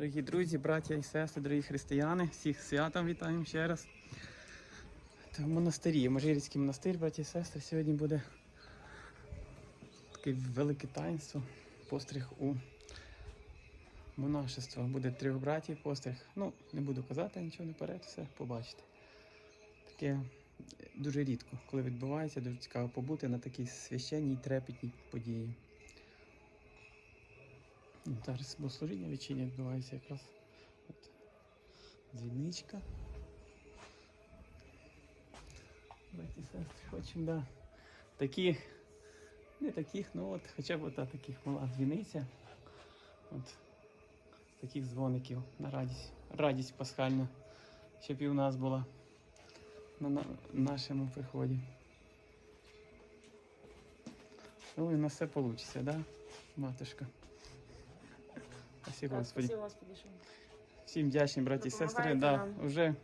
Дорогі друзі, браття і сестри, дорогі християни, всіх святом вітаємо ще раз. В монастирі, Можирівський монастир, браті і сестри, сьогодні буде таке велике таїнство, постриг у монашество. Буде трьох братів постриг. Ну, не буду казати нічого наперед, все побачите. Таке дуже рідко, коли відбувається, дуже цікаво побути на такій священній трепетній події. Зараз богослужіння вечірнє відбувається якраз. От. Дзвіничка. Браті сестри, хочемо, да. Таких, не таких, ну от хоча б ота таких мала дзвіниця. От. Таких дзвоників на радість. Радість пасхальна, щоб і у нас була на, на нашому приході. Ну і на все вийде, да, матушка? Спасибо, Господи. Спасибо, Господи, що Всім вдячні, браті і сестри. Да, нам. вже,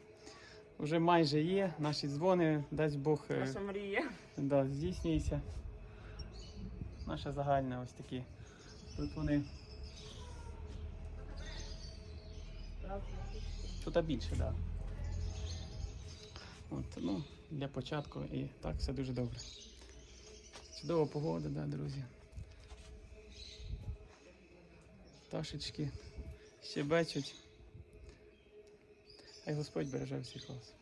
вже майже є. Наші дзвони, дасть Бог, е, наша мрія. да, здійснюється. Наша загальна ось такі. Тут вони. Тут більше, так. Да. От, ну, для початку і так все дуже добре. Чудова погода, да, друзі. Пташечки щебечуть. Хай Господь береже всіх вас.